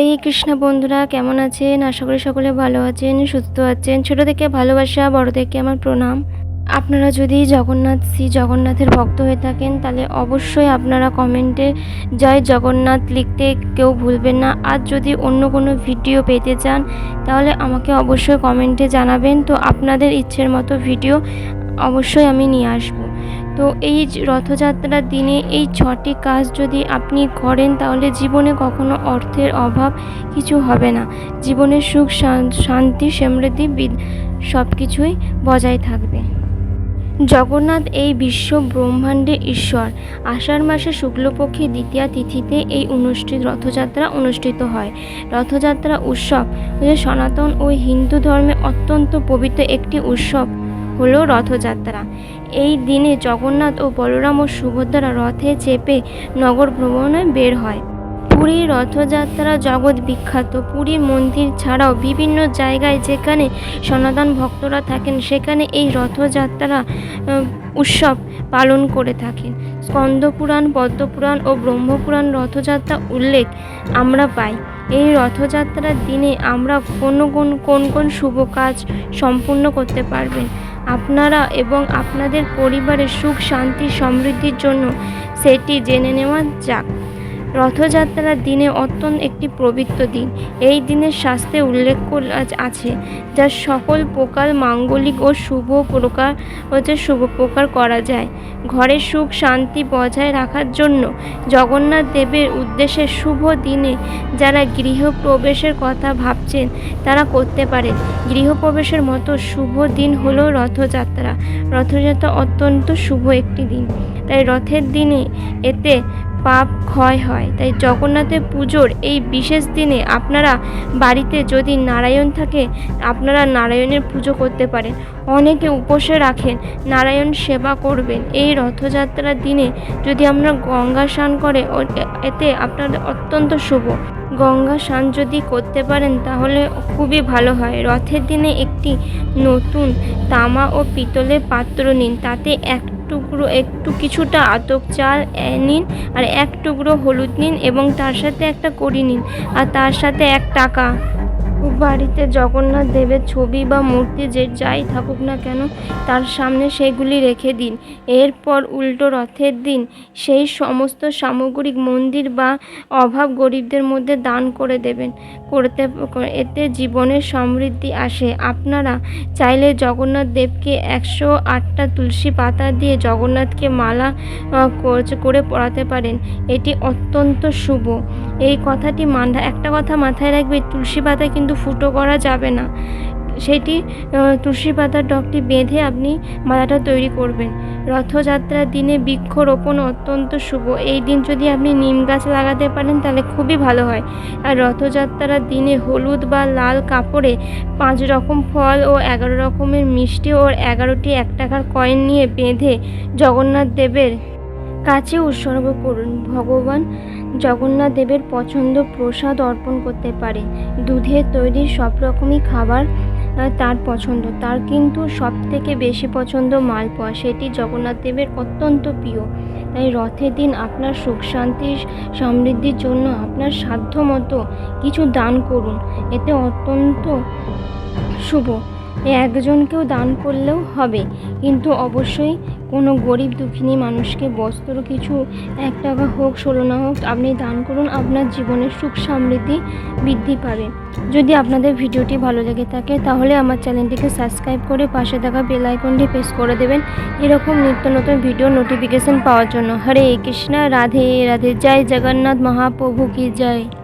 এই কৃষ্ণ বন্ধুরা, কেমন আছেন? আশা করি সকলে ভালো আছেন, সুস্থ আছেন। ছোট থেকে ভালোবাসা, বড় থেকে আমার প্রণাম। আপনারা যদি জগন্নাথ শ্রী জগন্নাথের ভক্ত হয়ে থাকেন, তাহলে অবশ্যই আপনারা কমেন্টে জয় জগন্নাথ লিখতে কেউ ভুলবেন না। আর যদি অন্য কোনো ভিডিও পেতে চান, তাহলে আমাকে অবশ্যই কমেন্টে জানাবেন। তো আপনাদের ইচ্ছের মতো ভিডিও অবশ্যই আমি নিয়ে আসব। তো এই রথযাত্রার দিনে এই ছটি কাজ যদি আপনি করেন, তাহলে জীবনে কখনো অর্থের অভাব কিছু হবে না। জীবনের সুখ শান্তি, সমৃদ্ধি সব কিছুই বজায় থাকবে। জগন্নাথ এই বিশ্ব ব্রহ্মাণ্ডে ঈশ্বর। আষাঢ় মাসে শুক্লপক্ষে দ্বিতীয়া তিথিতে এই অনুষ্ঠিত রথযাত্রা অনুষ্ঠিত হয়। রথযাত্রা উৎসব। সনাতন ও হিন্দু ধর্মে অত্যন্ত পবিত্র একটি উৎসব। হলো রথযাত্রা। এই দিনে জগন্নাথ ও বলরাম ও সুভদ্রা রথে চেপে নগর ভ্রমণে বের হয়। পুরীর রথযাত্রা জগৎ বিখ্যাত। পুরীর মন্দির ছাড়াও বিভিন্ন জায়গায় যেখানে সনাতন ভক্তরা থাকেন, সেখানে এই রথযাত্রা উৎসব পালন করে থাকেন। স্কন্দপুরাণ পদ্মপুরাণ ও ব্রহ্মপুরাণ রথযাত্রা উল্লেখ আমরা পাই। এই রথযাত্রার দিনে আমরা কোন কোন কোন কোন শুভ কাজ সম্পূর্ণ করতে পারবেন? আপনারা এবং আপনাদের পরিবারের সুখ শান্তি সমৃদ্ধির জন্য সেটি জেনে নেওয়া যাক। রথযাত্রার দিনে অত্যন্ত একটি পবিত্র দিন। এই দিনের শাস্ত্রে উল্লেখ আছে যা সকল প্রকার মাঙ্গলিক ও শুভ প্রকার হচ্ছে শুভ প্রকার করা যায়। ঘরের সুখ শান্তি বজায় রাখার জন্য জগন্নাথ দেবের উদ্দেশ্যে শুভ দিনে যারা গৃহপ্রবেশের কথা ভাবছেন, তারা করতে পারে গৃহপ্রবেশের মতো শুভ দিন হলো রথযাত্রা। রথযাত্রা অত্যন্ত শুভ একটি দিন। তাই রথের দিনে এতে পাপ ক্ষয় হয়। তাই জগন্নাথের পুজোর এই বিশেষ দিনে আপনারা বাড়িতে যদি নারায়ণ থাকে, আপনারা নারায়ণের পুজো করতে পারেন। অনেকে উপসে রাখেন, নারায়ণ সেবা করবেন। এই রথযাত্রার দিনে যদি আমরা গঙ্গা স্নান করে এতে আপনাদের অত্যন্ত শুভ। গঙ্গা স্নান যদি করতে পারেন, তাহলে খুবই ভালো হয়। রথের দিনে একটি নতুন তামা ও পিতলের পাত্র নিন, তাতে এক টুকরো একটু কিছুটা আতক চাল নিন আর এক টুকরো হলুদ নিন এবং তার সাথে একটা করি নিন আর তার সাথে এক টাকা। বাড়িতে জগন্নাথ দেবের ছবি বা মূর্তি যে যাই থাকুক না কেন, তার সামনে সেগুলি রেখে দিন। এরপর উল্টো রথের দিন, সেই সমস্ত সামগ্রিক মন্দির বা অভাব গরিবদের মধ্যে দান করে দেবেন। করতে, এতে জীবনের সমৃদ্ধি আসে। আপনারা চাইলে জগন্নাথ দেবকে একশো আটটা তুলসী পাতা দিয়ে জগন্নাথকে মালা করে পড়াতে পারেন। এটি অত্যন্ত শুভ। এই কথাটি মাথা একটা কথা মাথায় রাখবে, তুলসী পাতা কিন্তু ফুটো করা যাবে না। সেটি তুলসী পাতার ডগটি বেঁধে আপনি মালাটা তৈরি করবেন। রথযাত্রার দিনে বৃক্ষরোপণ অত্যন্ত শুভ। এই দিন যদি আপনি নিম গাছ লাগাতে পারেন, তাহলে খুবই ভালো হয়। আর রথযাত্রার দিনে হলুদ বা লাল কাপড়ে পাঁচ রকম ফল ও এগারো রকমের মিষ্টি ও এগারোটি এক টাকার কয়েন নিয়ে বেঁধে জগন্নাথ দেবের কাছে উৎসর্গ করুন। ভগবান জগন্নাথ দেবের পছন্দ প্রসাদ অর্পণ করতে পারে। দুধের তৈরি সব রকমই খাবার তার পছন্দ। তার কিন্তু সব থেকে বেশি পছন্দ মালপোয়া। সেটি জগন্নাথ দেবের অত্যন্ত প্রিয়। তাই রথের দিন আপনার সুখ, শান্তি, সমৃদ্ধির জন্য আপনার সাধ্য মতো কিছু দান করুন। এতে অত্যন্ত শুভ। একজনকেও দান করলেও হবে। কিন্তু অবশ্যই কোনো গরিব দুঃখিনী মানুষকে বস্ত্র কিছু এক টাকা হোক, ষোলো না হোক, আপনি দান করুন, আপনার জীবনের সুখ সমৃদ্ধি বৃদ্ধি পাবে। যদি আপনাদের ভিডিওটি ভালো লেগে থাকে, তাহলে আমার চ্যানেলটিকে সাবস্ক্রাইব করে পাশে থাকা বেল আইকনটি প্রেস করে দেবেন। এরকম নিত্য নতুন ভিডিও নোটিফিকেশন পাওয়ার জন্য। হরে কৃষ্ণা, রাধে রাধে, জয় জগন্নাথ মহাপ্রভু, কি জয়।